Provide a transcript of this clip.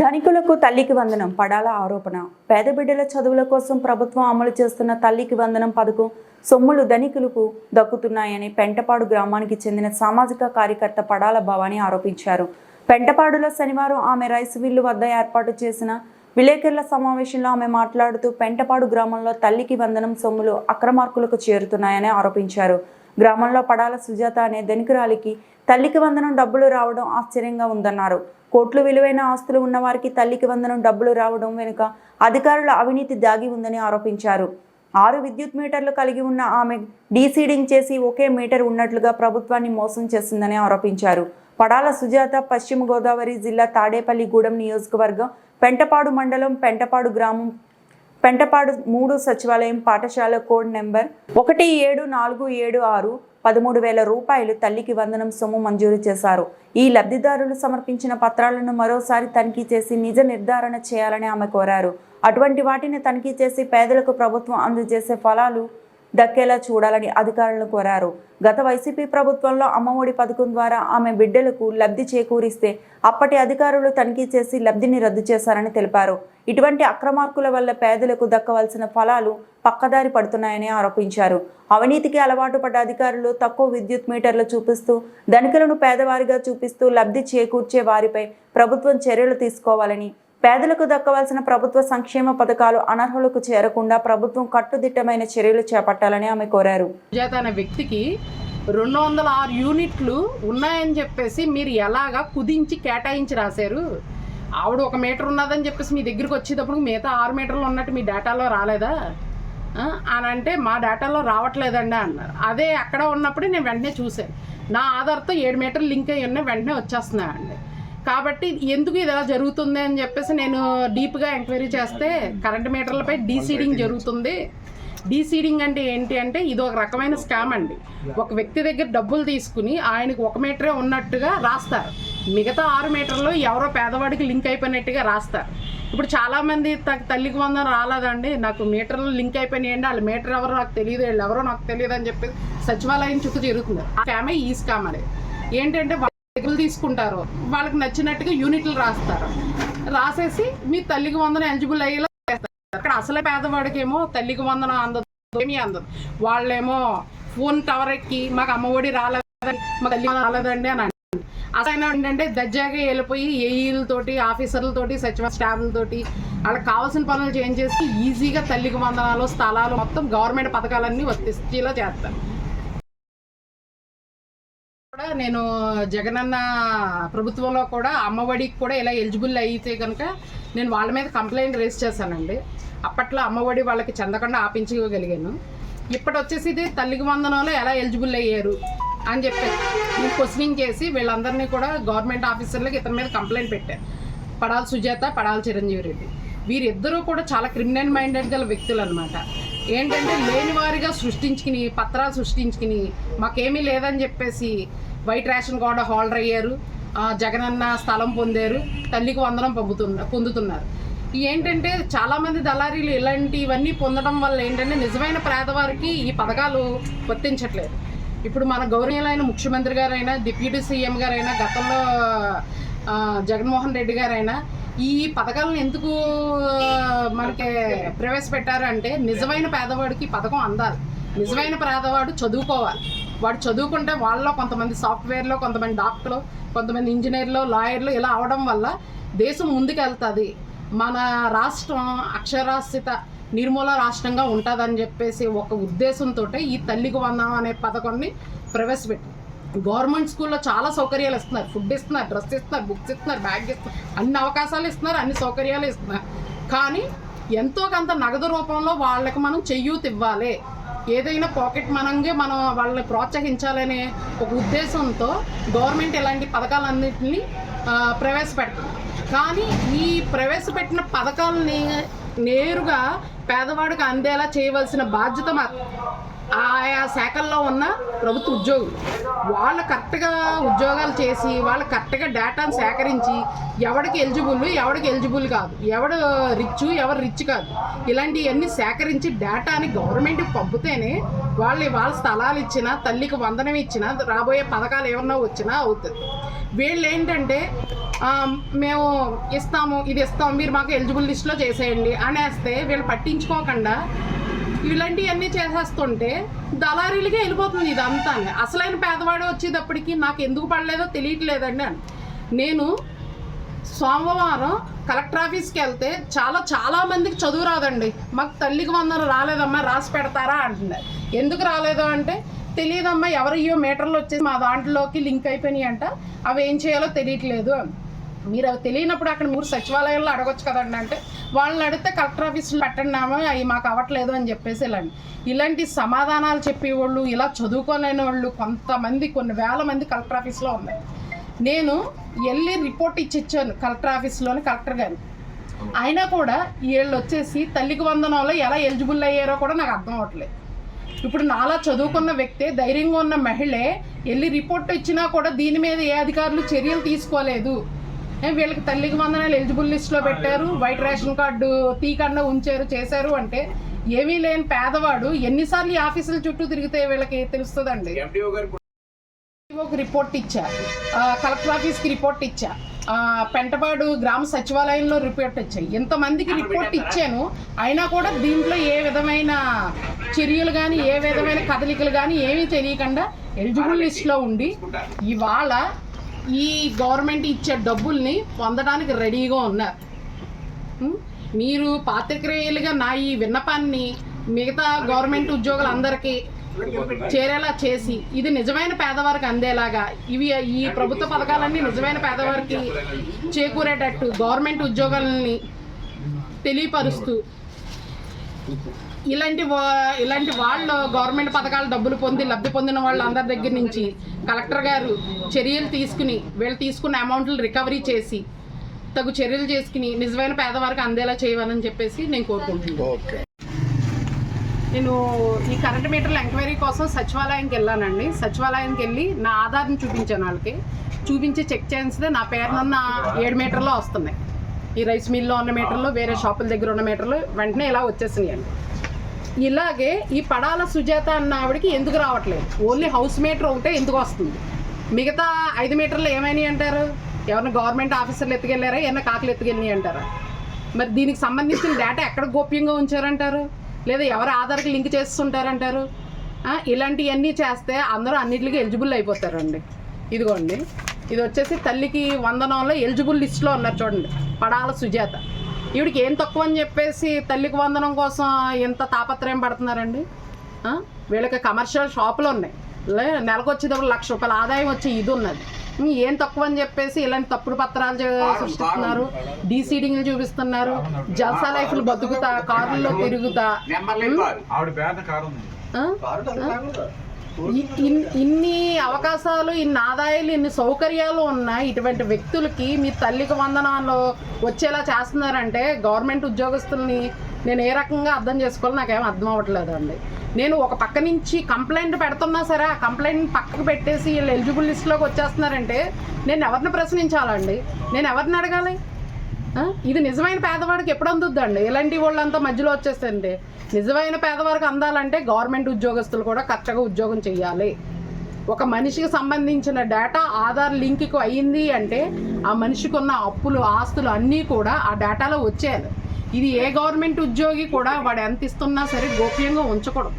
ధనికులకు తల్లికి వందనం పడాల ఆరోపణ. పేద బిడ్డల చదువుల కోసం ప్రభుత్వం అమలు చేస్తున్న తల్లికి వందనం పథకం సొమ్ములు ధనికులకు దక్కుతున్నాయని పెంటపాడు గ్రామానికి చెందిన సామాజిక కార్యకర్త పడాల భవాని ఆరోపించారు. పెంటపాడులో శనివారం ఆమె రైస్ మిల్లు వద్ద ఏర్పాటు చేసిన విలేకరుల సమావేశంలో ఆమె మాట్లాడుతూ పెంటపాడు గ్రామంలో తల్లికి వందనం సొమ్ములు అక్రమార్కులకు చేరుతున్నాయని ఆరోపించారు. గ్రామంలో పడాల సుజాత అనే ధనికురాలికి తల్లికి వందనం డబ్బులు రావడం ఆశ్చర్యంగా ఉందన్నారు. కోట్లు విలువైన ఆస్తులు ఉన్నవారికి తల్లికి వందనం డబ్బులు రావడం వెనుక అధికారుల అవినీతి దాగి ఉందని ఆరోపించారు. ఆరు విద్యుత్ మీటర్లు కలిగి ఉన్న ఆమె డీసీడింగ్ చేసి ఒకే మీటర్ ఉన్నట్లుగా ప్రభుత్వాన్ని మోసం చేసిందని ఆరోపించారు. పడాల సుజాత పశ్చిమ గోదావరి జిల్లా తాడేపల్లిగూడెం నియోజకవర్గం పెంటపాడు మండలం పెంటపాడు గ్రామం పెంటపాడు మూడు సచివాలయం పాఠశాల కోడ్ నెంబర్ ఒకటి ఏడు నాలుగు ఏడు ఆరు పదమూడు వేల రూపాయలు తల్లికి వందనం సొమ్ము మంజూరు చేశారు. ఈ లబ్ధిదారులు సమర్పించిన పత్రాలను మరోసారి తనిఖీ చేసి నిజ నిర్ధారణ చేయాలని ఆమె కోరారు. అటువంటి వాటిని తనిఖీ చేసి పేదలకు ప్రభుత్వం అందజేసే ఫలాలు దక్కేలా చూడాలని అధికారులను కోరారు. గత వైసీపీ ప్రభుత్వంలో అమ్మఒడి పథకం ద్వారా ఆమె బిడ్డలకు లబ్ధి చేకూరిస్తే అప్పటి అధికారులు తనిఖీ చేసి లబ్ధిని రద్దు చేశారని తెలిపారు. ఇటువంటి అక్రమార్కుల వల్ల పేదలకు దక్కవలసిన ఫలాలు పక్కదారి పడుతున్నాయని ఆరోపించారు. అవినీతికి అలవాటు పడ్డ అధికారులు తక్కువ విద్యుత్ మీటర్లు చూపిస్తూ ధనికులను పేదవారిగా చూపిస్తూ లబ్ధి చేకూర్చే వారిపై ప్రభుత్వం చర్యలు తీసుకోవాలని పేదలకు దక్కవలసిన ప్రభుత్వ సంక్షేమ పథకాలు అనర్హులకు చేరకుండా ప్రభుత్వం కట్టుదిట్టమైన చర్యలు చేపట్టాలని ఆమె కోరారు. అనే వ్యక్తికి రెండు వందల ఆరు యూనిట్లు ఉన్నాయని చెప్పేసి మీరు ఎలాగా కుదించి కేటాయించి రాశారు? ఆవిడ ఒక మీటర్ ఉన్నదని చెప్పేసి మీ దగ్గరికి వచ్చేటప్పుడు మిగతా ఆరు మీటర్లు ఉన్నట్టు మీ డేటాలో రాలేదా? అని అంటే మా డేటాలో రావట్లేదండి అన్నారు. అదే అక్కడ ఉన్నప్పుడే నేను వెంటనే చూశాను. నా ఆధార్తో ఏడు మీటర్లు లింక్ అయ్యి ఉన్నాయి వెంటనే వచ్చేస్తున్నాయండి. కాబట్టి ఎందుకు ఇది ఇలా జరుగుతుంది అని చెప్పేసి నేను డీప్గా ఎంక్వైరీ చేస్తే కరెంట్ మీటర్లపై డీసీడింగ్ జరుగుతుంది. డీసీడింగ్ అంటే ఏంటి అంటే ఇది ఒక రకమైన స్కామ్ అండి. ఒక వ్యక్తి దగ్గర డబ్బులు తీసుకుని ఆయనకు ఒక మీటరే ఉన్నట్టుగా రాస్తారు. మిగతా ఆరు మీటర్లు ఎవరో పేదవాడికి లింక్ అయిపోయినట్టుగా రాస్తారు. ఇప్పుడు చాలామంది తల్లికి వందన రాలేదండి. నాకు మీటర్లు లింక్ అయిపోయినాయండి. వాళ్ళ మీటర్ ఎవరో నాకు తెలియదు. వీళ్ళు ఎవరో నాకు తెలియదు అని చెప్పి సచివాలయం చుట్టూ తిరుగుతుంది ఆ స్కామే ఈ స్కామ్ అనేది. ఏంటంటే తీసుకుంటారు వాళ్ళకి నచ్చినట్టుగా యూనిట్లు రాస్తారు. రాసేసి మీ తల్లికి వందన ఎలిజిబుల్ అయ్యేలా చేస్తారు. అక్కడ అసలే పేదవాడికేమో తల్లికి వందన అందదు ఏమీ అందదు. వాళ్ళేమో ఫోన్ టవర్ ఎక్కి మాకు అమ్మఒడి రాలేదని మా తల్లి రాలేదండి అని అసలు ఏంటంటే దర్జాగా వెళ్ళిపోయి ఏఈలతోటి ఆఫీసర్లతోటి సచివ స్టాఫ్లతోటి వాళ్ళకి కావాల్సిన పనులు చేంజ్ చేసి ఈజీగా తల్లికి వందనాలు స్థలాలు మొత్తం గవర్నమెంట్ పథకాలన్నీ వర్తించేలా చేస్తారు. నేను జగనన్న ప్రభుత్వంలో కూడా అమ్మఒడికి కూడా ఇలా ఎలిజిబుల్ అయితే కనుక నేను వాళ్ళ మీద కంప్లైంట్ రేస్ చేశానండి. అప్పట్లో అమ్మఒడి వాళ్ళకి చెందకుండా ఆపించగలిగాను ఇప్పుడు వచ్చేసి ఇది తల్లికి వందనంలో ఎలా ఎలిజిబుల్ అయ్యారు అని చెప్పి క్వశ్చనింగ్ చేసి వీళ్ళందరినీ కూడా గవర్నమెంట్ ఆఫీసర్లకు ఇతని మీద కంప్లైంట్ పెట్టాను పడాల సుజాత పడాల చిరంజీవి రెడ్డి. వీరిద్దరూ కూడా చాలా క్రిమినల్ మైండెడ్ గల వ్యక్తులు అనమాట ఏంటంటే లేని వారిగా సృష్టించుకుని పత్రాలు సృష్టించుకుని మాకేమీ లేదని చెప్పేసి వైట్ రేషన్ కార్డు హోల్డర్ అయ్యారు. ఆ, జగనన్న స్థలం పొందారు. తల్లికి వందనం పొందుతున్న పొందుతున్నారు. ఏంటంటే చాలామంది దళారీలు ఇలాంటివన్నీ పొందడం వల్ల ఏంటంటే నిజమైన పేదవారికి ఈ పథకాలు వర్తించట్లేదు. ఇప్పుడు మన గౌరవనీయులైన ముఖ్యమంత్రి గారైనా డిప్యూటీ సీఎం గారైనా గతంలో జగన్మోహన్ రెడ్డి గారైనా ఈ పథకాలను ఎందుకు మనకి ప్రవేశపెట్టారు అంటే నిజమైన పేదవాడికి పథకం అందాలి. నిజమైన పేదవాడు చదువుకోవాలి. వాడు చదువుకుంటే వాళ్ళలో కొంతమంది సాఫ్ట్వేర్లో కొంతమంది డాక్టర్లు కొంతమంది ఇంజనీర్లు లాయర్లు ఇలా అవడం వల్ల దేశం ముందుకెళ్తుంది. మన రాష్ట్రం అక్షరాస్యత నిర్మూల రాష్ట్రంగా ఉంటుందని చెప్పేసి ఒక ఉద్దేశంతో ఈ తల్లికి వందాం అనే పథకాన్ని ప్రవేశపెట్టారు. గవర్నమెంట్ స్కూల్లో చాలా సౌకర్యాలు ఇస్తున్నారు. ఫుడ్ ఇస్తున్నారు డ్రెస్ ఇస్తున్నారు బుక్స్ ఇస్తున్నారు బ్యాగ్ ఇస్తున్నారు. అన్ని అవకాశాలు ఇస్తున్నారు అన్ని సౌకర్యాలు ఇస్తున్నారు. కానీ ఎంతో కొంత నగదు రూపంలో వాళ్ళకి మనం చెయ్యూతి ఇవ్వాలి ఏదైనా పాకెట్ మనంగా మనం వాళ్ళని ప్రోత్సహించాలనే ఒక ఉద్దేశంతో గవర్నమెంట్ ఇలాంటి పథకాలన్నింటినీ ప్రవేశపెడుతుంది. కానీ ఈ ప్రవేశపెట్టిన పథకాలని నేరుగా పేదవాడికి అందేలా చేయవలసిన బాధ్యత ఆయా శాఖల్లో ఉన్న ప్రభుత్వ ఉద్యోగులు. వాళ్ళు కరెక్ట్గా ఉద్యోగాలు చేసి వాళ్ళు కరెక్ట్గా డేటాను సేకరించి ఎవడికి ఎలిజిబుల్ ఎవడికి ఎలిజిబుల్ కాదు. ఎవడు రిచ్ ఎవరు రిచ్ కాదు. ఇలాంటివన్నీ సేకరించి డేటాని గవర్నమెంట్కి పంపితేనే వాళ్ళు వాళ్ళ స్థలాలు ఇచ్చినా తల్లికి వందనం ఇచ్చినా రాబోయే పథకాలు ఏమన్నా వచ్చినా అవుతుంది. వీళ్ళు ఏంటంటే మేము ఇస్తాము ఇది ఇస్తాము మీరు మాకు ఎలిజిబుల్ లిస్ట్లో చేసేయండి అనేస్తే వీళ్ళు పట్టించుకోకుండా ఇలాంటివన్నీ చేసేస్తుంటే దళారీలకే వెళ్ళిపోతుంది ఇదంతా అసలైన పేదవాడు వచ్చేటప్పటికి నాకు ఎందుకు పడలేదో తెలియట్లేదండి అని. నేను సోమవారం కలెక్టర్ ఆఫీస్కి వెళ్తే చాలా చాలా మందికి చదువు రాదండి. మాకు తల్లికి వందలు రాలేదమ్మా రాసి పెడతారా అంటున్నారు. ఎందుకు రాలేదు అంటే తెలియదమ్మా ఎవరయ్యో మీటర్లు వచ్చేసి మా దాంట్లోకి లింక్ అయిపోయినాయి అంట అవి ఏం చేయాలో తెలియట్లేదు అని. మీరు అవి తెలియనప్పుడు అక్కడ మీరు సచివాలయంలో అడగొచ్చు కదండి అంటే వాళ్ళని అడిగితే కలెక్టర్ ఆఫీస్లో పెట్టండామో అవి మాకు అవ్వట్లేదు అని చెప్పేసి ఇలాంటి ఇలాంటి సమాధానాలు చెప్పేవాళ్ళు ఇలా చదువుకోలేని వాళ్ళు కొంతమంది కొన్ని వేల మంది కలెక్టర్ ఆఫీస్లో ఉన్నాయి. నేను వెళ్ళి రిపోర్ట్ ఇచ్చిచ్చాను కలెక్టర్ ఆఫీస్లోని కలెక్టర్ గారు. అయినా కూడా వీళ్ళు వచ్చేసి తల్లికి వందనంలో ఎలా ఎలిజిబుల్ అయ్యారో కూడా నాకు అర్థం అవ్వట్లేదు. ఇప్పుడు నాలా చదువుకున్న వ్యక్తే ధైర్యంగా ఉన్న మహిళే వెళ్ళి రిపోర్ట్ ఇచ్చినా కూడా దీని మీద ఏ అధికారులు చర్యలు తీసుకోలేదు. వీళ్ళకి తల్లికి వందనాలు ఎలిజిబుల్ లిస్ట్లో పెట్టారు. వైట్ రేషన్ కార్డు తీకుండా ఉంచారు చేశారు అంటే ఏమీ లేని పేదవాడు ఎన్నిసార్లు ఈ ఆఫీసుల చుట్టూ తిరిగితే వీళ్ళకి తెలుస్తుందండి. ఒక రిపోర్ట్ ఇచ్చా. కలెక్టర్ ఆఫీస్కి రిపోర్ట్ ఇచ్చా. ఆ, పెంటపాడు గ్రామ సచివాలయంలో రిపోర్ట్ ఇచ్చాయి ఇంతమందికి రిపోర్ట్ ఇచ్చాను అయినా కూడా దీంట్లో ఏ విధమైన చర్యలు కానీ ఏ విధమైన కదలికలు కానీ ఏమీ తెలియకుండా ఎలిజిబుల్ లిస్ట్లో ఉండి ఇవాళ ఈ గవర్నమెంట్ ఇచ్చే డబ్బుల్ని పొందడానికి రెడీగా ఉన్నారు. మీరు పాత్రికేయులుగా నా ఈ విన్నపాన్ని మిగతా గవర్నమెంట్ ఉద్యోగులందరికీ చేరేలా చేసి ఇది నిజమైన పేదవారికి అందేలాగా ఇవి ఈ ప్రభుత్వ పథకాలన్నీ నిజమైన పేదవారికి చేకూరేటట్టు గవర్నమెంట్ ఉద్యోగాలని తెలియపరుస్తూ ఇలాంటి వా- ఇలాంటి వాళ్ళు గవర్నమెంట్ పథకాలు డబ్బులు పొంది లబ్ధి పొందిన వాళ్ళందరి దగ్గర నుంచి కలెక్టర్ గారు చర్యలు తీసుకుని వీళ్ళు తీసుకున్న అమౌంట్లు రికవరీ చేసి తగు చర్యలు చేసుకుని నిజమైన పేదవారికి అందేలా చేయమని చెప్పేసి నేను కోరుకుంటున్నాను. ఓకే. నేను ఈ కరెంట్ మీటర్ల ఎంక్వైరీ కోసం సచివాలయంకి వెళ్ళానండి. సచివాలయానికి వెళ్ళి నా ఆధార్ని చూపించాను వాళ్ళకి. చూపించి చెక్ చేస్తే నా పేరునున్న ఏడు మీటర్లో వస్తున్నాయి. ఈ రైస్ మిల్లో ఉన్న మీటర్లు వేరే షాపుల దగ్గర ఉన్న మీటర్లు వెంటనే ఇలా వచ్చేసినాయి అండి ఇలాగే ఈ పడాల సుజాత అన్న ఆవిడకి ఎందుకు రావట్లేదు? ఓన్లీ హౌస్ మీటర్ ఒకటే ఎందుకు వస్తుంది? మిగతా ఐదు మీటర్లు ఏమైనాయి అంటారు? ఎవరైనా గవర్నమెంట్ ఆఫీసర్లు ఎత్తుకెళ్ళారా? ఏమైనా కాకులు ఎత్తుకెళ్ళినాయి అంటారా? మరి దీనికి సంబంధించిన డేటా ఎక్కడ గోప్యంగా ఉంచారంటారు? లేదా ఎవరు ఆధార్కి లింక్ చేస్తుంటారంటారు? ఇలాంటివన్నీ చేస్తే అందరూ అన్నిటికీ ఎలిజిబుల్ అయిపోతారండి. ఇదిగోండి. ఇది వచ్చేసి తల్లికి వందనంలో ఎలిజిబుల్ లిస్ట్లో ఉన్నారు చూడండి. పడాల సుజాత. ఈవిడికి ఏం తక్కువ అని చెప్పేసి తల్లికి వందనం కోసం ఎంత తాపత్రయం పడుతున్నారండి? వీళ్ళకి కమర్షియల్ షాపులు ఉన్నాయి. లే నెలకు వచ్చేటప్పుడు లక్ష రూపాయల ఆదాయం వచ్చే ఇది ఉన్నది. ఏం తక్కువ అని చెప్పేసి ఇలాంటి తప్పుడు పత్రాలు సృష్టిస్తున్నారు. డీసీడింగ్లు చూపిస్తున్నారు. జల్సా లైఫ్లు బతుకుతా కార్లలో తిరుగుతా. ఇ- ఇన్- ఇన్ని అవకాశాలు ఇన్ని ఆదాయాలు ఇన్ని సౌకర్యాలు ఉన్న ఇటువంటి వ్యక్తులకి మీ తల్లికి వందనాలు వచ్చేలా చేస్తున్నారంటే గవర్నమెంట్ ఉద్యోగస్తుల్ని నేను ఏ రకంగా అర్థం చేసుకోవాలో నాకేం అర్థం అవ్వట్లేదు అండి నేను ఒక పక్క నుంచి కంప్లైంట్ పెడుతున్నా సరే ఆ కంప్లైంట్ పక్కకు పెట్టేసి వీళ్ళు ఎలిజిబుల్ లిస్ట్లోకి వచ్చేస్తున్నారంటే నేను ఎవరిని ప్రశ్నించాలండి? నేను ఎవరిని అడగాలి? ఇది నిజమైన పేదవాడికి ఎప్పుడు అందుద్దండి? ఇలాంటి వాళ్ళంతా మధ్యలో వచ్చేసండి నిజమైన పేదవాడికి అందాలంటే గవర్నమెంట్ ఉద్యోగస్తులు కూడా కరెక్ట్గా ఉద్యోగం చేయాలి ఒక మనిషికి సంబంధించిన డేటా ఆధార్ లింక్కి అయ్యింది అంటే ఆ మనిషికి ఉన్న అప్పులు ఆస్తులు అన్నీ కూడా ఆ డేటాలో వచ్చేయాలి. ఇది ఏ గవర్నమెంట్ ఉద్యోగి కూడా వాడు ఎంత ఇస్తున్నా సరే గోప్యంగా ఉంచకూడదు.